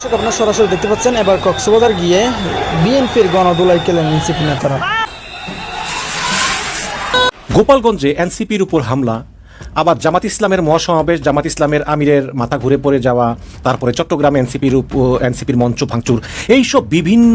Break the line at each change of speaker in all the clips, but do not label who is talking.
আপনারা সরাসরি দেখতে পাচ্ছেন, এবার কক্সবাজার গিয়ে বিএনপির গণদোলাই কেলেন এনসিপি নেতারা।
গোপালগঞ্জে এনসিপির উপর হামলা আবার জামাত ইসলামের মহাসমাবেশ, জামাত ইসলামের আমিরের মাথা ঘুরে পড়ে যাওয়া, তারপরে চট্টগ্রামে এনসিপির এনসিপির মঞ্চ ভাঙচুর। এইসব বিভিন্ন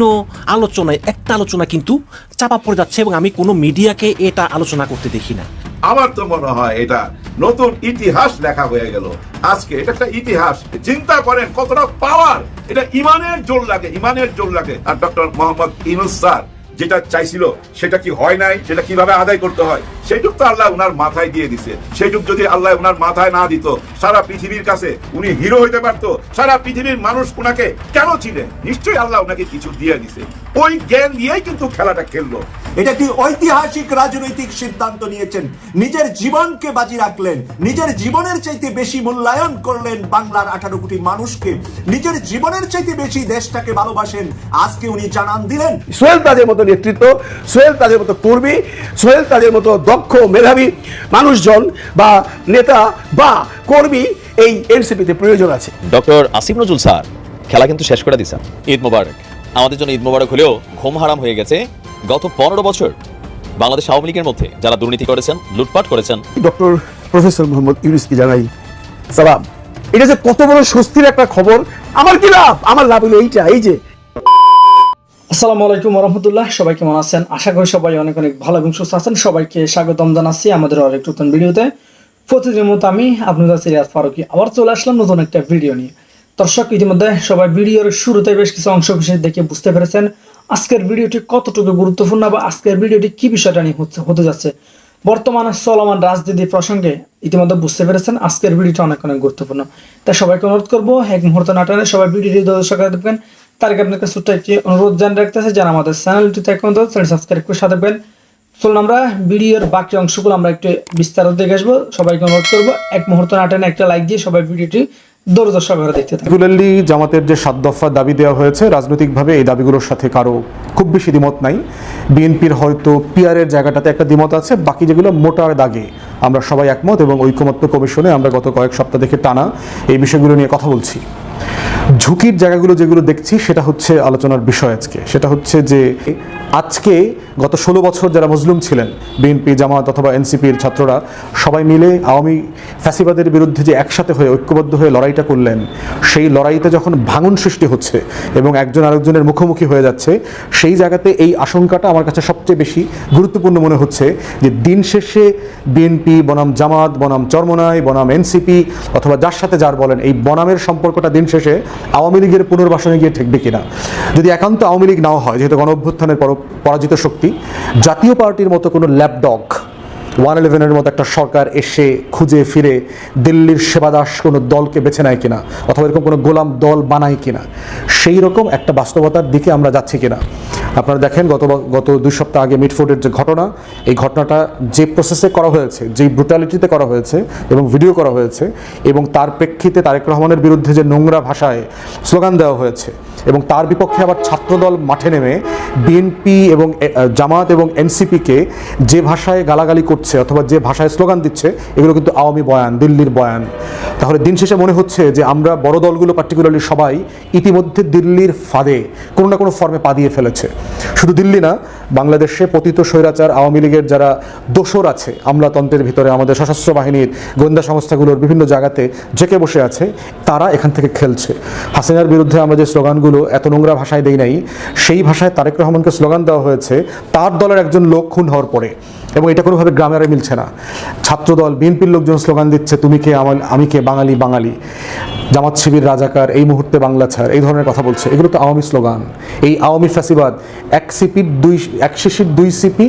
আলোচনায় একটা আলোচনা কিন্তু চাপা পড়ে যাচ্ছে এবং আমি কোনো মিডিয়াকে এটা আলোচনা করতে দেখি না।
আমার তো মনে হয় এটা নতুন ইতিহাস লেখা হয়ে গেল। আজকে এটা একটা ইতিহাস। চিন্তা করেন কতটা পাওয়ার এটা ইমানের জোর লাগে, ইমানের জোর লাগে। আর ডক্টর মোহাম্মদ ইনুস স্যার যেটা চাইছিল, সেটা কি হয় নাই? সেটা কীভাবে আদায় করতে হয়? সেইটুক তো আল্লাহ উনার মাথায় দিয়ে দিছে। সেইটুক যদি আল্লাহ উনার মাথায় না দিত, সারা পৃথিবীর কাছে উনি হিরো হইতে পারতো, সারা পৃথিবীর মানুষ উনাকে কেন ছিলেন নিশ্চয়ই আল্লাহ উনাকে কিছু দিয়ে দিছে। ওই জ্ঞান দিয়েই কিন্তু খেলাটা খেললো।
এটা একটি ঐতিহাসিক রাজনৈতিক সিদ্ধান্ত নিয়েছেন? নিজের জীবনকে বাজি রাখলেন নিজের জীবনের চাইতে বেশি মূল্যায়ন করলেন বাংলার আঠারো কোটি মানুষকে। নিজের জীবনের চাইতে বেশি দেশটাকে ভালোবাসেন আজকে উনি জানান দিলেন।
সোহেল তাদের মতো নেতৃত্ব সোহেল তাদের মতো কর্মী সোহেল তাদের মতো দক্ষ মেধাবী মানুষজন বা নেতা বা কর্মী এই এনসিপিতে প্রয়োজন আছে।
ডক্টর আসিফ নজরুল স্যার খেলা কিন্তু শেষ করে দিছেন ঈদ মোবারক। আমাদের জন্য ঈদ মোবারক হলেও ঘুম হারাম হয়ে গেছে। গত পনেরো বছর বাংলাদেশ আওয়ামী লীগের মধ্যে যারা দুর্নীতি করেছেন লুটপাট করেছেন
ডক্টর প্রফেসর মোহাম্মদ ইউনুসকে জানাই সালাম। এটা যে কত বড় স্বস্তির একটা খবর আমার কি লাভ? আমার লাভ হলো এইটা এই যে।
আসসালামু আলাইকুম রহমতুল্লাহ সবাই কেমন আছেন? আশা করি সবাই অনেক অনেক ভালো এবং সুস্থ আছেন। সবাইকে স্বাগতম জানাচ্ছি আমাদের আরেক নতুন ভিডিওতে। প্রতিদিনের মতো আমি আপনাদের সিরিয়াস ফারুকি। আবার চলে আসলাম নতুন একটা ভিডিও নিয়ে। দর্শক, ইতিমধ্যে সবাই ভিডিওর শুরুতে বেশ কিছু অংশ বিশেষ দেখে বুঝতে পেরেছেন। আজকের ভিডিওটি কতটুকু গুরুত্বপূর্ণ বা আজকের ভিডিওটি কি বিষয়টা নিয়ে হচ্ছে, হতে যাচ্ছে? বর্তমানে চলমান রাজনীতি প্রসঙ্গে ইতিমধ্যে বুঝতে পেরেছেন, আজকের ভিডিওটা অনেক অনেক গুরুত্বপূর্ণ। তাই সবাইকে অনুরোধ করব, এক মুহূর্ত নাটানে সবাই ভিডিওটি দর্শক দেখবেন। তার আগে আপনাকে ছোট্ট একটি অনুরোধ জানিয়ে রাখতেছে যারা আমাদের চ্যানেলটিতে এখন চ্যানেল সাবস্ক্রাইব করে সাথে থাকবেন। চলুন আমরা ভিডিওর বাকি অংশগুলো আমরা একটু বিস্তারিত দেখে আসব। সবাইকে অনুরোধ করব, এক মুহূর্ত নাটানে একটা লাইক দিয়ে সবাই ভিডিওটি
রেগুলারলি জামাতের যে সাত দফা দাবি দেওয়া হয়েছে, রাজনৈতিকভাবে এই দাবিগুলোর সাথে কারও খুব বেশি দ্বিমত নাই। বিএনপির হয়তো পিয়ারের জায়গাটাতে একটা দ্বিমত আছে, বাকি যেগুলো মোটার দাগে। আমরা সবাই একমত এবং ঐকমত্য কমিশনে আমরা গত কয়েক সপ্তাহ থেকে টানা এই বিষয়গুলো নিয়ে কথা বলছি। ঝুঁকির জায়গাগুলো যেগুলো দেখছি, সেটা হচ্ছে আলোচনার বিষয় আজকে। সেটা হচ্ছে যে আজকে গত ষোলো বছর যারা মজলুম ছিলেন, বিএনপি জামাত অথবা এনসিপির ছাত্ররা, সবাই মিলে আওয়ামী ফ্যাসিবাদের বিরুদ্ধে যে একসাথে হয়ে ঐক্যবদ্ধ হয়ে লড়াইটা করলেন, সেই লড়াইতে যখন ভাঙন সৃষ্টি হচ্ছে এবং একজন আরেকজনের মুখোমুখি হয়ে যাচ্ছে, সেই জায়গাতে এই আশঙ্কাটা আমার কাছে সবচেয়ে বেশি গুরুত্বপূর্ণ মনে হচ্ছে যে দিন শেষে বিএনপি, বনাম জামাত, বনাম চরমনাই, বনাম এনসিপি অথবা যার সাথে যার বলেন, এই বনামের সম্পর্কটা দিন শেষে আওয়ামী লীগের পুনর্বাসনে গিয়ে ঠেকবে কিনা? যদি একান্ত আওয়ামী লীগ নাও হয়, যেহেতু গণ অভ্যুত্থানের পর পরাজিত শক্তি, জাতীয় পার্টির মতো কোনো ল্যাপডগ ওয়ান ইলেভেনের মতো একটা সরকার এসে খুঁজে ফিরে দিল্লির সেবাদাস কোনো দলকে বেছে নেয় কিনা, অথবা এরকম কোনো গোলাম দল বানায় কিনা সেই রকম একটা বাস্তবতার দিকে আমরা যাচ্ছি কিনা? আপনারা দেখেন গত গত দুই সপ্তাহ আগে মিটফোর্ডের যে ঘটনা, এই ঘটনাটা যে প্রসেসে করা হয়েছে যেই ব্রুটালিটিতে করা হয়েছে এবং ভিডিও করা হয়েছে এবং তার প্রেক্ষিতে তারেক রহমানের বিরুদ্ধে যে নোংরা ভাষায় স্লোগান দেওয়া হয়েছে এবং তার বিপক্ষে আবার ছাত্রদল মাঠে নেমে বিএনপি এবং জামাত এবং এনসিপিকে যে ভাষায় গালাগালি করছে অথবা যে ভাষায় স্লোগান দিচ্ছে, এগুলো কিন্তু আওয়ামী বয়ান, দিল্লির বয়ান। তাহলে দিন শেষে মনে হচ্ছে যে আমরা বড় দলগুলো পার্টিকুলারলি সবাই ইতিমধ্যে দিল্লির ফাঁদে কোনো না কোনো ফর্মে পা দিয়ে ফেলেছে। শুধু দিল্লি না, বাংলাদেশে পতিত স্বৈরাচার আওয়ামী লীগের যারা দোসর আছে, আমলাতন্ত্রের ভিতরে আমাদের সশস্ত্র বাহিনীর গোয়েন্দা সংস্থাগুলোর বিভিন্ন জায়গাতে জেকে বসে আছে, তারা এখান থেকে খেলছে। হাসিনার বিরুদ্ধে আমরা যে স্লোগানগুলো এত নোংরা ভাষায় দেই নাই, সেই ভাষায় তারেক রহমানকে স্লোগান দেওয়া হয়েছে, তার দলের একজন লোক খুন হওয়ার পরে। এবং এটা কোনোভাবে গ্রামের মিলছে না। ছাত্রদল, বিএনপির লোকজন স্লোগান দিচ্ছে, তুমি কে আমি কে, বাঙালি বাঙালি। জামাত শিবির, রাজাকার, এই মুহূর্তে বাংলা ছাড়, এই ধরনের কথা বলছে। এগুলো তো আওয়ামী স্লোগান। এই আওয়ামী ফ্যাসিবাদ, এক সিপির দুই, এক শিশির, দুই সিপি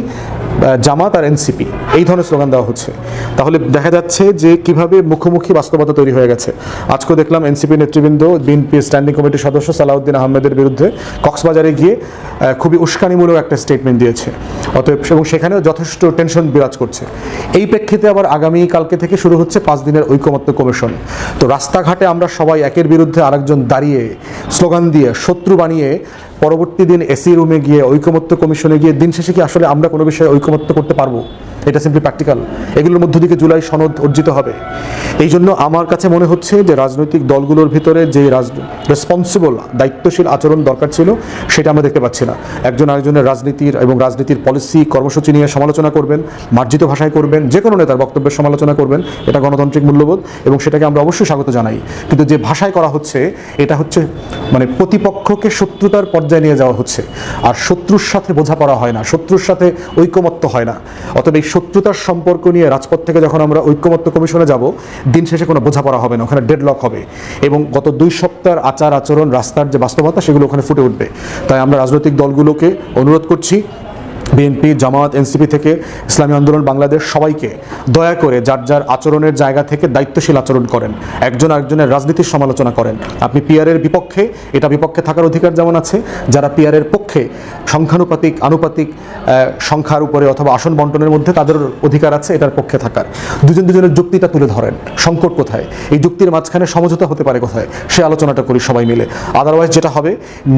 জামাত আর এনসিপি, এই ধরনের স্লোগান দেওয়া হচ্ছে। তাহলে দেখা যাচ্ছে যে কীভাবে মুখোমুখি বাস্তবতা তৈরি হয়ে গেছে। আজকেও দেখলাম এনসিপি নেতৃবৃন্দ, বিএনপি স্ট্যান্ডিং কমিটির সদস্য সালাউদ্দিন আহমেদের বিরুদ্ধে কক্সবাজারে গিয়ে খুবই উস্কানিমূলক একটা স্টেটমেন্ট দিয়েছে। অতএব এবং সেখানেও যথেষ্ট টেনশন বিরাজ করছে। এই প্রেক্ষিতে আবার আগামী কালকে থেকে শুরু হচ্ছে পাঁচ দিনের ঐকমত্য কমিশন। তো রাস্তাঘাটে আমরা সবাই একের বিরুদ্ধে আরেকজন দাঁড়িয়ে স্লোগান দিয়ে শত্রু বানিয়ে পরবর্তী দিন এসি রুমে গিয়ে ঐকমত্য কমিশনে গিয়ে দিন শেষে কি আসলে আমরা কোনো বিষয়ে ঐকমত্য করতে পারব? এটা সিম্পলি প্র্যাকটিক্যাল এগুলোর মধ্য থেকে জুলাই সনদ অর্জিত হবে। এই জন্য আমার কাছে মনে হচ্ছে যে রাজনৈতিক দলগুলোর ভিতরে যে রেসপন্সিবল দায়িত্বশীল আচরণ দরকার ছিল, সেটা আমরা দেখতে পাচ্ছি না। একজন আরেকজনের রাজনীতির এবং রাজনীতির পলিসি কর্মসূচি নিয়ে সমালোচনা করবেন, মার্জিত ভাষায় করবেন যে কোনো নেতার বক্তব্যের সমালোচনা করবেন, এটা গণতান্ত্রিক মূল্যবোধ এবং সেটাকে আমরা অবশ্যই স্বাগত জানাই। কিন্তু যে ভাষায় করা হচ্ছে, এটা হচ্ছে মানে প্রতিপক্ষকে শত্রুতার পর্যায়ে নিয়ে যাওয়া হচ্ছে। আর শত্রুর সাথে বোঝাপড়া হয় না, শত্রুর সাথে ঐকমত্য হয় না। অতএব এই শত্রুতার সম্পর্ক নিয়ে রাজপথ থেকে যখন আমরা ঐক্যমত্য কমিশনে যাব, দিন শেষে কোনো বোঝাপড়া হবে না, ওখানে ডেডলক হবে। এবং গত দুই সপ্তাহের আচার আচরণ রাস্তার যে বাস্তবতা, সেগুলো ওখানে ফুটে উঠবে। তাই আমরা রাজনৈতিক দলগুলোকে অনুরোধ করছি বিএনপি, জামাত, এনসিপি থেকে ইসলামী আন্দোলন, বাংলাদেশ সবাইকে দয়া করে যার যার আচরণের জায়গা থেকে দায়িত্বশীল আচরণ করেন। একজন আরেকজনের রাজনীতির সমালোচনা করেন। আপনি পিয়ারের বিপক্ষে, এটা বিপক্ষে থাকার অধিকার যেমন আছে, যারা পিয়ারের পক্ষে সংখ্যানুপাতিক, আনুপাতিক সংখ্যার উপরে অথবা আসন বন্টনের মধ্যে তাদের অধিকার আছে, এটার পক্ষে থাকার। দুজন দুজনের যুক্তিটা তুলে ধরেন। সংকট কোথায়? এই যুক্তির মাঝখানে সমঝোতা হতে পারে কোথায়? সে আলোচনাটা করি সবাই মিলে। আদারওয়াইজ যেটা হবে,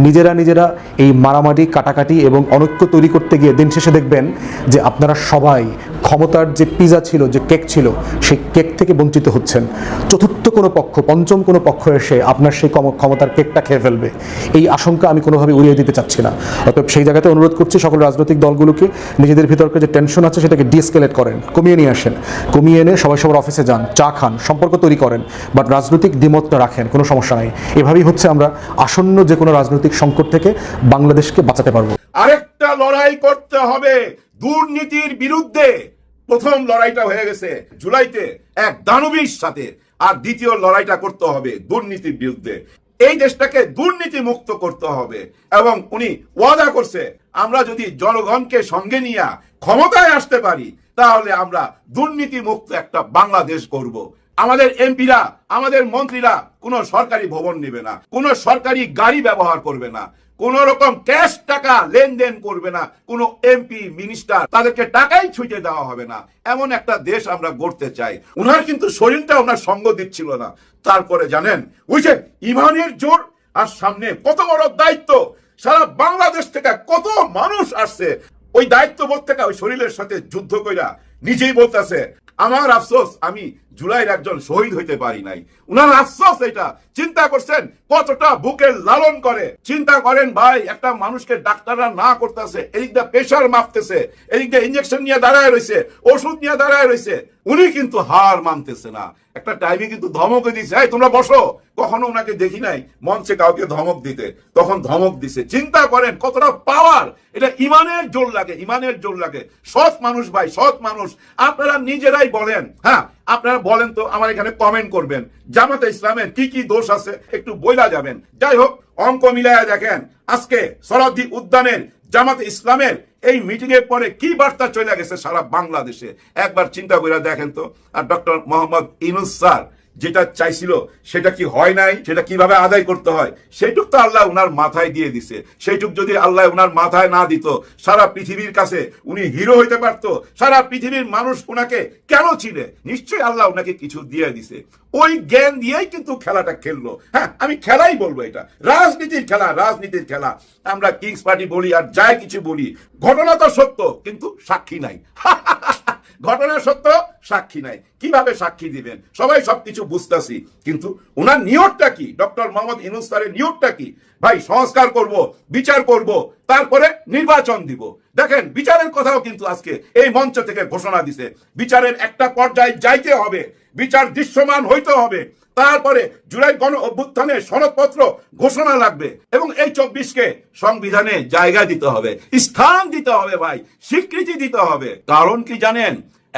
নিজেরা নিজেরা এই মারামারি, কাটাকাটি এবং অনৈক্য তৈরি করতে গিয়ে দিন শেষে দেখবেন যে আপনারা সবাই ক্ষমতার যে পিজা ছিল, যে কেক ছিল, সেই কেক থেকে বঞ্চিত হচ্ছেন। চতুর্থ কোনো পক্ষ, পঞ্চম কোনো পক্ষ এসে আপনার সেই ক্ষমতার কেকটা খেয়ে ফেলবে। এই আশঙ্কা আমি কোনোভাবে উড়িয়ে দিতে চাচ্ছি না। অতএব সেই জায়গাতে অনুরোধ করছি সকল রাজনৈতিক দলগুলোকে, নিজেদের ভিতরকে যে টেনশন আছে সেটাকে ডিএসকেলেট করেন, কমিয়ে নিয়ে আসেন। কমিয়ে এনে সবাই সবার অফিসে যান, চা খান, সম্পর্ক তৈরি করেন বাট রাজনৈতিক দ্বিমতটা রাখেন, কোনো সমস্যা নাই। এভাবেই হচ্ছে আমরা আসন্ন যে কোনো রাজনৈতিক সংকট থেকে বাংলাদেশকে বাঁচাতে পারব।
আরেকটা লড়াই করতে হবে দুর্নীতির বিরুদ্ধে। প্রথম লড়াইটা হয়ে গেছে জুলাইতে এক দানবীর সাথে, আর দ্বিতীয় লড়াইটা করতে হবে দুর্নীতির বিরুদ্ধে। এই দেশটাকে দুর্নীতি মুক্ত করতে হবে, এবং উনি ওয়াদা করছে, আমরা যদি জনগণকে সঙ্গে নিয়ে ক্ষমতায় আসতে পারি, তাহলে আমরা দুর্নীতি মুক্ত একটা বাংলাদেশ করব আমাদের এমপিরা, আমাদের মন্ত্রীরা কোনো সরকারি ভবন নেবে না, কোনো সরকারি গাড়ি ব্যবহার করবে না। কোন রকম ক্যাশ টাকা লেনদেন করবে না। কোন এমপি মিনিস্টার তাদেরকে টাকাই ছুটে দেওয়া হবে না। এমন একটা দেশ আমরা গড়তে চাই। উনার কিন্তু শরীরটা ওনার সঙ্গ দিচ্ছিল না। তারপরে জানেন যে ইমানের জোর আর সামনে কত বড় দায়িত্ব। সারা বাংলাদেশ থেকে কত মানুষ আসছে। ওই দায়িত্ববোধ থেকে ওই শরীরের সাথে যুদ্ধ কইরা নিজেই বলতেছে, আমার আফসোস, আমি জুলাইয়ের একজন শহীদ হইতে পারি নাই। উনার আফসোস এটা চিন্তা করছেন কতটা বুকের লালন করে। চিন্তা করেন, ভাই, একটা মানুষকে ডাক্তাররা না করতেছে এদিক দিয়ে প্রেশার মাপতেছে এদিক দিয়ে ইঞ্জেকশন নিয়ে দাঁড়ায় রয়েছে ওষুধ নিয়ে দাঁড়ায় রয়েছে উনি কিন্তু হার মানতেছে না। একটা টাইমে কিন্তু ধমকে দিছে, এই, তোমরা বসো। কখনো ওনাকে দেখি নাই মঞ্চে কাউকে ধমক দিতে। তখন ধমক দিছে। চিন্তা করেন কতটা পাওয়ার এটা ইমানের জোর লাগে, ইমানের জোর লাগে। সৎ মানুষ ভাই, সৎ মানুষ। আপনারা নিজেরাই বলেন হ্যাঁ আপনারা বলেন তো আমার এখানে কমেন্ট করবেন। জামাতে ইসলামের কি কি দোষ আছে? একটু বইলা যাবেন। যাই হোক, অঙ্ক মিলায়া দেখেন। আজকে সরাদ্দি উদ্যানের জামাতে ইসলামের এই মিটিং এর পরে কি বার্তা চলে গেছে সারা বাংলাদেশে? একবার চিন্তা করে দেখেন তো। আর ডক্টর মোহাম্মদ ইনুস স্যার যেটা চাইছিল, সেটা কি হয় নাই? সেটা কীভাবে আদায় করতে হয়? সেইটুক তো আল্লাহ উনার মাথায় দিয়ে দিছে। সেইটুক যদি আল্লাহ উনার মাথায় না দিত, সারা পৃথিবীর কাছে উনি হিরো হইতে পারতো। সারা পৃথিবীর মানুষ উনাকে কেন চিনে? নিশ্চয়ই আল্লাহ উনাকে কিছু দিয়ে দিছে। ওই জ্ঞান দিয়েই কিন্তু খেলাটা খেললো। হ্যাঁ আমি খেলাই বলব এটা। রাজনীতির খেলা রাজনীতির খেলা। আমরা কিংস পার্টি বলি আর যাই কিছু বলি, ঘটনা তো সত্য, কিন্তু সাক্ষী নাই। ঘটনা সত্য, সাক্ষী নাই। কীভাবে সাক্ষী দিবেন? সবাই সবকিছু বুঝতেছি। কিন্তু ওনার নিয়তটা কি? ডক্টর মোহাম্মদ ইনুস স্যারের নিয়তটা কি? ভাই, সংস্কার করব, বিচার করব, তারপরে নির্বাচন দিব। দেখেন, বিচারের কথাও কিন্তু আজকে এই মঞ্চ থেকে ঘোষণা দিছে। বিচারের একটা পর্যায়ে যাইতে হবে, বিচার দৃশ্যমান হইতে হবে। তারপরে জুলাই গণ অভ্যুত্থানের সনদপত্র ঘোষণা লাগবে এবং এই চব্বিশকে সংবিধানে জায়গা দিতে হবে, স্থান দিতে হবে ভাই, স্বীকৃতি দিতে হবে। কারণ কি জানেন?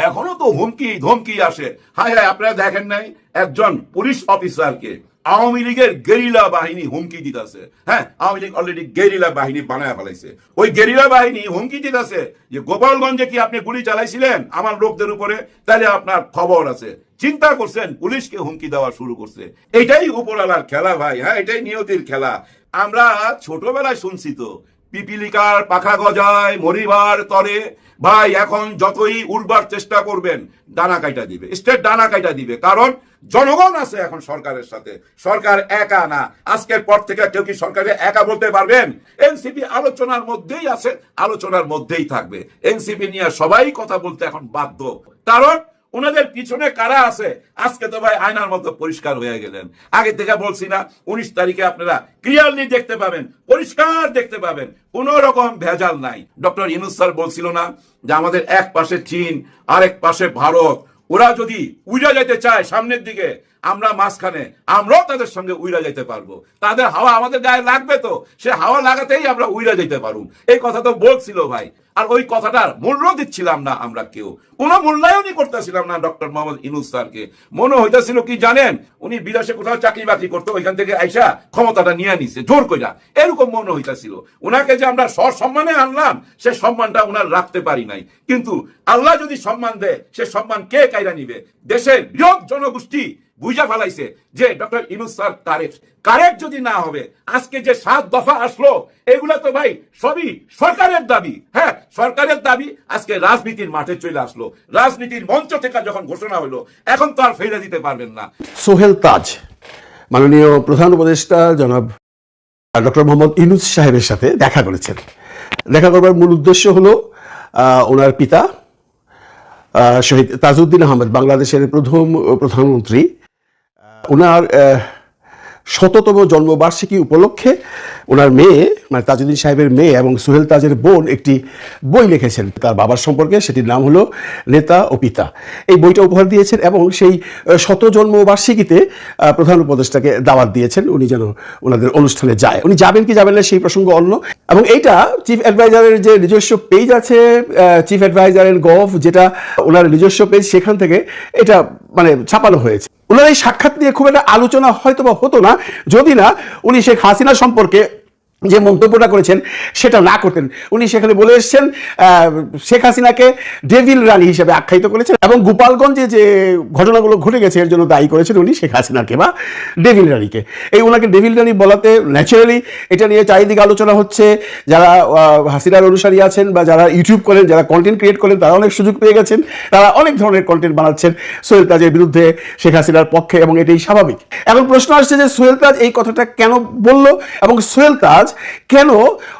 এখনও তো হুমকি, ধমকি আসে। হায় হায়, আপনারা দেখেন নাই? একজন পুলিশ অফিসারকে আওয়ামী লীগের গেরিলা বাহিনী হুমকি দিতেছে। হ্যাঁ আওয়ামী লীগ অলরেডি গেরিলা বাহিনী বানায় ফেলাইছে। ওই গেরিলা বাহিনী হুমকি দিতেছে যে, গোপালগঞ্জে কি আপনি গুলি চালাইছিলেন আমার লোকদের উপরে? তাহলে আপনার খবর আছে। চিন্তা করছেন, পুলিশকে হুমকি দেওয়া শুরু করছে। এটাই উপরওয়ালার খেলা ভাই হ্যাঁ এটাই নিয়তির খেলা। আমরা ছোটবেলায় শুনছি তো, পিপিলিকার পাখা গজায় মরিবার তরে ভাই, এখন যতই উড়বার চেষ্টা করবেন ডানা কাইটা দিবে। স্টেট ডানা কাইটা দিবে। কারণ জনগণ আছে এখন সরকারের সাথে। সরকার একা না। আজকের পর থেকে কেউ কি সরকারে একা বলতে পারবেন? এনসিপি আলোচনার মধ্যেই আছে, আলোচনার মধ্যেই থাকবে। এনসিপি নিয়ে সবাই কথা বলতে এখন বাধ্য। কারণ ওনাদের পিছনে কারা আছে? আজকে তো ভাই আয়নার মতো পরিষ্কার হয়ে গেলেন। আগে থেকে বলছি না, উনিশ তারিখে আপনারা ক্লিয়ারলি দেখতে পাবেন, পরিষ্কার দেখতে পাবেন, কোন রকম ভেজাল নাই। ডক্টর ইনুস স্যার বলছিল না যে আমাদের এক পাশে চীন, আরেক পাশে ভারত। ওরা যদি উইরা যেতে চায় সামনের দিকে আমরা মাঝখানে, আমরাও তাদের সঙ্গে উইরা যেতে পারব। তাদের হাওয়া আমাদের গায়ে লাগবে তো, সে হাওয়া লাগাতেই আমরা উইরা যেতে পারব এই কথা তো বলছিল ভাই, আর ওই কথাটার মূল্য দিচ্ছিলাম না আমরা কেউ। কোনো মূল্যায়নই করতেছিলাম না ডক্টর মোহাম্মদ ইনুস স্যারকে। মনে হইতেছিল কি জানেন, উনি বিদেশে কোথাও চাকরি বাকরি করতো, ওইখান থেকে আইসা ক্ষমতাটা নিয়ে নিছে, জোর কইরা। এরকম মনে হইতেছিল। ওনাকে যে আমরা সসম্মানে আনলাম, সে সম্মানটা ওনার রাখতে পারি নাই। কিন্তু আল্লাহ যদি সম্মান দেয়, সে সম্মান কে কায়রা নিবে? দেশের বৃহৎ জনগোষ্ঠী বুঝা ফেলাইছে যে doctor Yunus sir correct. Correct যদি না হবে, আজকে যে সাত দফা আসলো, এগুলা তো ভাই সবই সরকারের দাবি। হ্যাঁ সরকারের দাবি আজকে রাজনীতির মাঠে চলে আসলো। রাজনীতির মঞ্চ থেকে যখন ঘোষণা হলো, এখন তো আর ফেলে দিতে পারবেন না।
সোহেল তাজ, মাননীয় প্রধান উপদেষ্টা জনাব ডক্টর মোহাম্মদ ইনুস সাহেবের সাথে দেখা করেছেন। দেখা করবার মূল উদ্দেশ্য হলো ওনার পিতা শহীদ তাজউদ্দিন আহমেদ, বাংলাদেশের প্রথম প্রধানমন্ত্রী ওনার শততম জন্মবার্ষিকী উপলক্ষে ওনার মেয়ে মানে তাজউদ্দিন সাহেবের মেয়ে এবং সুহেল তাজের বোন একটি বই লিখেছেন। তার বাবার সম্পর্কে সেটির নাম হলো নেতা ও পিতা। এই বইটা উপহার দিয়েছেন এবং সেই শত জন্মবার্ষিকীতে প্রধান উপদেষ্টাকে দাওয়াত দিয়েছেন। উনি যেন ওনাদের অনুষ্ঠানে যায়। উনি যাবেন কি যাবেন না সেই প্রসঙ্গ অন্য। এবং এইটা চিফ অ্যাডভাইজারের যে নিজস্ব পেজ আছে চিফ অ্যাডভাইজারের গভ, যেটা ওনার নিজস্ব পেজ, সেখান থেকে এটা মানে ছাপানো হয়েছে। ওনার এই সাক্ষাৎ নিয়ে খুব একটা আলোচনা হয়তো বা হতো না। যদি না, উনি শেখ হাসিনা সম্পর্কে যে মন্তব্যটা করেছেন, সেটা না করতেন। উনি সেখানে বলে এসেছেন শেখ হাসিনাকে ডেভিল রানী হিসেবে আখ্যায়িত করেছেন এবং গোপালগঞ্জে যে ঘটনাগুলো ঘটে গেছে, এর জন্য দায়ী করেছেন উনি শেখ হাসিনাকে বা ডেভিল রানীকে। এই ওনাকে ডেভিল রানী বলাতে ন্যাচারালি এটা নিয়ে চারিদিকে আলোচনা হচ্ছে। যারা হাসিনার অনুসারী আছেন বা যারা ইউটিউব করেন, যারা কন্টেন্ট ক্রিয়েট করেন, তারা অনেক সুযোগ পেয়ে গেছেন। তারা অনেক ধরনের কন্টেন্ট বানাচ্ছেন সোহেল তাজের বিরুদ্ধে শেখ হাসিনার পক্ষে এবং এটাই স্বাভাবিক। এখন প্রশ্ন আসছে যে সোহেল তাজ এই কথাটা কেন বলল এবং সোহেল তাজ কেন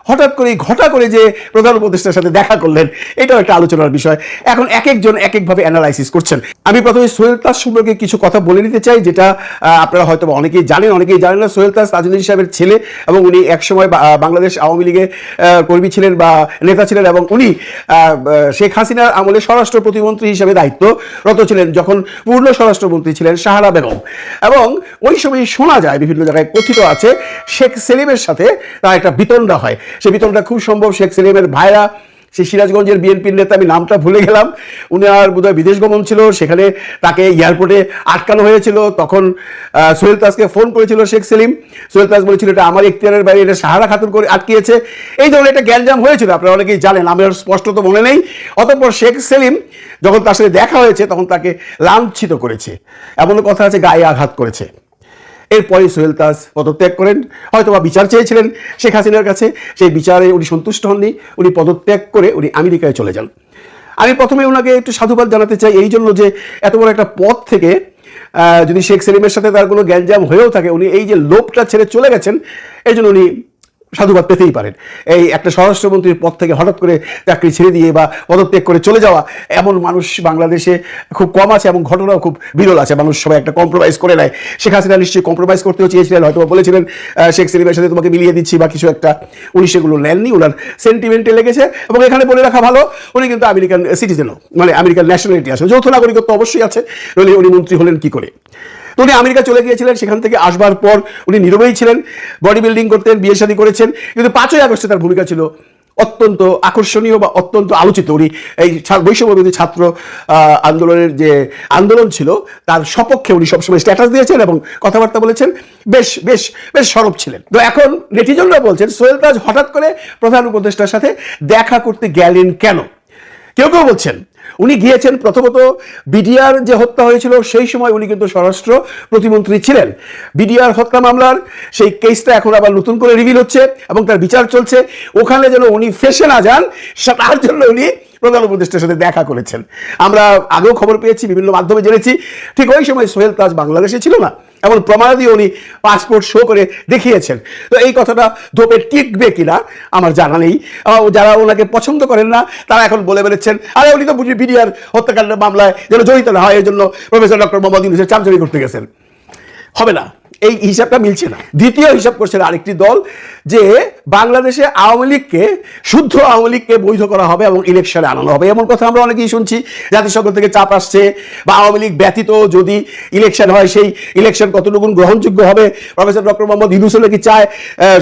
হঠাৎ করে ঘটা করে যে প্রধান উপদেষ্টার সাথে দেখা করলেন? এটাও একটা আলোচনার বিষয়। এখন এক একজন এক একভাবে অ্যানালাইসিস করছেন। আমি প্রথমে সোহেল তাজ সম্পর্কে কিছু কথা বলে নিতে চাই, যেটা আপনারা হয়তো অনেকেই জানেন অনেকেই জানেন না। সোহেল তাজ তাজুদ্দিন সাহেবের ছেলে এবং উনি একসময় বাংলাদেশ আওয়ামী লীগের কর্মী ছিলেন বা, নেতা ছিলেন এবং উনি শেখ হাসিনার আমলে স্বরাষ্ট্র প্রতিমন্ত্রী হিসেবে দায়িত্বরত ছিলেন যখন পূর্ণ স্বরাষ্ট্রমন্ত্রী ছিলেন সাহারা বেগম। এবং ওই সময় শোনা যায়, বিভিন্ন জায়গায় কথিত আছে, শেখ সেলিমের সাথে তার একটা বিতণ্ডা হয়। সেই বিতণ্ডা খুব সম্ভব শেখ সেলিমের ভাইরা, সেই সিরাজগঞ্জের বিএনপির নেতা, আমি নামটা ভুলে গেলাম। উনি আর বোধহয় বিদেশ গমন ছিল, সেখানে তাকে এয়ারপোর্টে আটকানো হয়েছিল। তখন সোহেল তাজকে ফোন করেছিল শেখ সেলিম। সোহেল তাজ বলেছিল, এটা আমার এখতিয়ারের বাইরে, এটা সাহারা খাতুন করে আটকিয়েছে। এই ধরনের একটা গ্যাঞ্জাম হয়েছিল, আপনারা অনেকেই জানেন আমার স্পষ্ট তো মনে নেই। অতঃপর শেখ সেলিম যখন তার সাথে দেখা হয়েছে, তখন তাকে লাঞ্ছিত করেছে। এমন কথা আছে, গায়ে আঘাত করেছে। এরপরে সোহেল দাস পদত্যাগ করেন। হয়তো বা বিচার চেয়েছিলেন শেখ হাসিনার কাছে। সেই বিচারে উনি সন্তুষ্ট হননি। উনি পদত্যাগ করে উনি আমেরিকায় চলে যান। আমি প্রথমে ওনাকে একটু সাধুবাদ জানাতে চাই এই জন্য যে এত বড় একটা পথ থেকে যদি শেখ সেলিমের সাথে তার কোনো গ্যাঞ্জাম হয়েও থাকে, উনি এই যে লোভটা ছেড়ে চলে গেছেন, এই জন্য উনি সাধুবাদ পেতেই পারেন। এই একটা স্বরাষ্ট্রমন্ত্রীর পদ থেকে হঠাৎ করে চাকরি ছেড়ে দিয়ে বা পদত্যাগ করে চলে যাওয়া, এমন মানুষ বাংলাদেশে খুব কম আছে এবং ঘটনাও খুব বিরল আছে। মানুষ সবাই একটা কম্প্রোমাইজ করে নেয়। শেখ হাসিনা নিশ্চয়ই কম্প্রোমাইজ করতেও চেয়েছিলেন হয়তো বলেছিলেন শেখ সেলিমের সাথে তোমাকে মিলিয়ে দিচ্ছি বা কিছু একটা। উনি সেগুলো নেননি। ওনার সেন্টিমেন্টে লেগেছে এবং এখানে বলে রাখা ভালো, উনি কিন্তু আমেরিকান সিটিজেনও মানে আমেরিকান ন্যাশনালিটি আছে। যৌথ নাগরিকত্ব অবশ্যই আছে। উনি মন্ত্রী হলেন কি করে? তো উনি আমেরিকা চলে গিয়েছিলেন, সেখান থেকে আসবার পর উনি নীরবেই ছিলেন বডি বিল্ডিং করতেন, বিয়ে শাদী করেছেন, কিন্তু পাঁচই আগস্টে তার ভূমিকা ছিল অত্যন্ত আকর্ষণীয় বা অত্যন্ত আলোচিত। উনি এই বৈষম্যবিরোধী ছাত্র আন্দোলনের যে আন্দোলন ছিল, তার সপক্ষে উনি সবসময় স্ট্যাটাস দিয়েছেন এবং কথাবার্তা বলেছেন। বেশ বেশ বেশ সরব ছিলেন। তো এখন নেটিজনরা বলছেন সোহেল তাজ হঠাৎ করে প্রধান উপদেষ্টার সাথে দেখা করতে গেলেন কেন? কেউ কেউ বলছেন উনি গিয়েছেন প্রথমত বিডিআর যে হত্যা হয়েছিল, সেই সময় উনি কিন্তু স্বরাষ্ট্র প্রতিমন্ত্রী ছিলেন। বিডিআর হত্যা মামলার সেই কেসটা এখন আবার নতুন করে রিভিল হচ্ছে এবং তার বিচার চলছে। ওখানে যেন উনি ফেসে না যান তার জন্য উনি প্রধান উপদেষ্টার সাথে দেখা করেছেন। আমরা আগেও খবর পেয়েছি, বিভিন্ন মাধ্যমে জেনেছি। ঠিক ওই সময় সোহেল তাজ বাংলাদেশে ছিল না। এমন প্রমাণাদি উনি পাসপোর্ট শো করে দেখিয়েছেন। তো এই কথাটা ধোপে টিকবে কিনা আমার জানা নেই। যারা ওনাকে পছন্দ করেন না, তারা এখন বলে বেড়েছেন আরে, উনি তো বুঝি বিডিআর হত্যাকাণ্ডের মামলায় যেন জড়িত না হয়। এই জন্য প্রফেসর ডক্টর মোহাম্মদ ইউনুসের চামচামি করতে গেছেন। হবে না। এই হিসাবটা মিলছে না। দ্বিতীয় হিসাব করছেন আরেকটি দল যে বাংলাদেশে আওয়ামী লীগকে, শুদ্ধ আওয়ামী লীগকে বৈধ করা হবে এবং ইলেকশনে আনানো হবে। এমন কথা আমরা অনেকেই শুনছি, জাতিসংঘ থেকে চাপ আসছে বা আওয়ামী লীগ ব্যতীত যদি ইলেকশন হয়, সেই ইলেকশন কতটুকু গ্রহণযোগ্য হবে? প্রফেসর ডক্টর মোহাম্মদ ইউনুসও নাকি চায়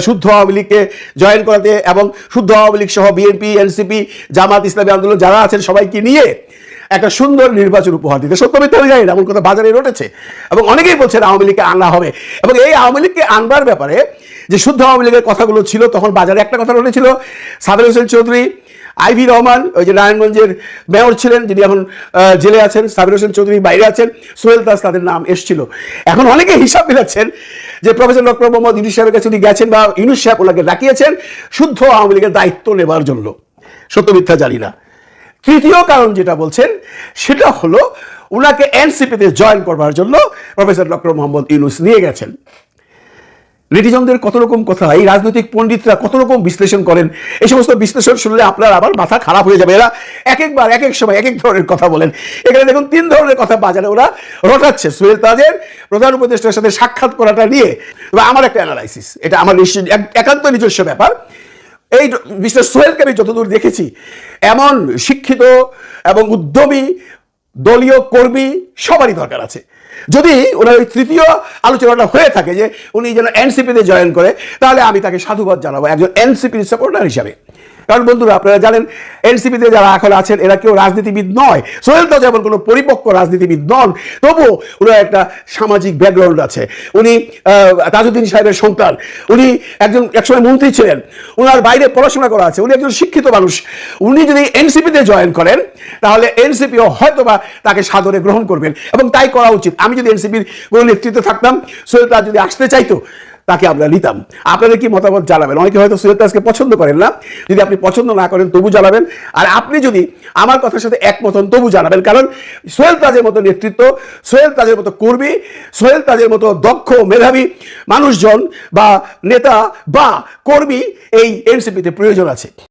শুদ্ধ আওয়ামী লীগকে জয়েন করাতে এবং শুদ্ধ আওয়ামী লীগ সহ বিএনপি এনসিপি জামাত, ইসলামী আন্দোলন যারা আছেন সবাইকে নিয়ে একটা সুন্দর নির্বাচন উপহার দিতে। সত্য মিথ্যা আমি জানি না, এমন কথা বাজারে রটেছে। এবং অনেকেই বলছেন আওয়ামী লীগকে আনা হবে। এবং এই আওয়ামী লীগকে আনবার ব্যাপারে যে শুদ্ধ আওয়ামী লীগের কথাগুলো ছিল, তখন বাজারে একটা কথা রটেছিল। সাবের হোসেন চৌধুরী, আইভি রহমান, ওই যে নারায়ণগঞ্জের মেয়র ছিলেন, যিনি এখন জেলে আছেন সাবির হোসেন চৌধুরী বাইরে আছেন, সোহেল দাস তাদের নাম এসছিল। এখন অনেকে হিসাব মিলাচ্ছেন যে প্রফেসর ডক্টর মোহাম্মদ ইউনুস সাহেবের কাছে উনি গেছেন বা ইউনুস সাহেব ওনাকে ডাকিয়েছেন শুদ্ধ আওয়ামী লীগের দায়িত্ব নেবার জন্য। সত্য মিথ্যা জানি না। তৃতীয় কারণ যেটা বলছেন, সেটা হলো উনাকে এনসিপিতে জয়েন করবার জন্য প্রফেসর ডক্টর মোহাম্মদ ইউনুস নিয়ে গেছেন। নেটিজনদের কত রকম কথা, এই রাজনৈতিক পণ্ডিতরা কত রকম বিশ্লেষণ করেন, এই সমস্ত বিশ্লেষণ শুনলে আপনার আবার মাথা খারাপ হয়ে যাবে। এরা এক একবার এক এক সময় এক এক ধরনের কথা বলেন। এখানে দেখুন, তিন ধরনের কথা বাজারে ওরা রটাচ্ছে। সোহেল তাজের প্রধান উপদেষ্টার সাথে সাক্ষাৎ করাটা নিয়ে আমার একটা অ্যানালাইসিস এটা আমার নিশ্চয় এক- একান্ত নিজস্ব ব্যাপার। এই মিস্টার সোহেলকে আমি যতদূর দেখেছি, এমন শিক্ষিত এবং উদ্যমী দলীয় কর্মী সবারই দরকার আছে। যদি ওনার ওই তৃতীয় আলোচনাটা হয়ে থাকে যে উনি যেন এনসিপিতে জয়েন করে, তাহলে আমি তাকে সাধুবাদ জানাব, একজন এনসিপির সাপোর্টার হিসাবে। কারণ বন্ধুরা আপনারা জানেন এনসিপিতে যারা এখন আছেন এরা কেউ রাজনীতিবিদ নয়। সোহেল তো যেমন কোনো পরিপক্ক রাজনীতিবিদ নন তবুও ওনার একটা সামাজিক ব্যাকগ্রাউন্ড আছে। উনি আহ, তাজউদ্দিন সাহেবের সন্তান। উনি একজন একসময় মন্ত্রী ছিলেন। ওনার বাইরে পড়াশোনা করা আছে। উনি একজন শিক্ষিত মানুষ। উনি যদি এনসিপিতে জয়েন করেন তাহলে এনসিপিও হয়তো বা তাকে সাদরে গ্রহণ করবেন। এবং তাই করা উচিত। আমি যদি এনসিপির কোনো নেতৃত্বে থাকতাম সোহেল তাজ যদি আসতে চাইতো তাকে আমরা নিতাম। আপনাদের কি মতামত জানাবেন? অনেকে হয়তো সৈয়দ তাজকে পছন্দ করেন না। যদি আপনি পছন্দ না করেন, তবু জানাবেন। আর আপনি যদি আমার কথার সাথে একমত হন, তবু জানাবেন। কারণ সোহেল তাজের মতো নেতৃত্ব সোহেল তাজের মতো কর্মী সোহেল তাজের মতো দক্ষ মেধাবী মানুষজন বা নেতা বা কর্মী এই এনসিপিতে প্রয়োজন আছে।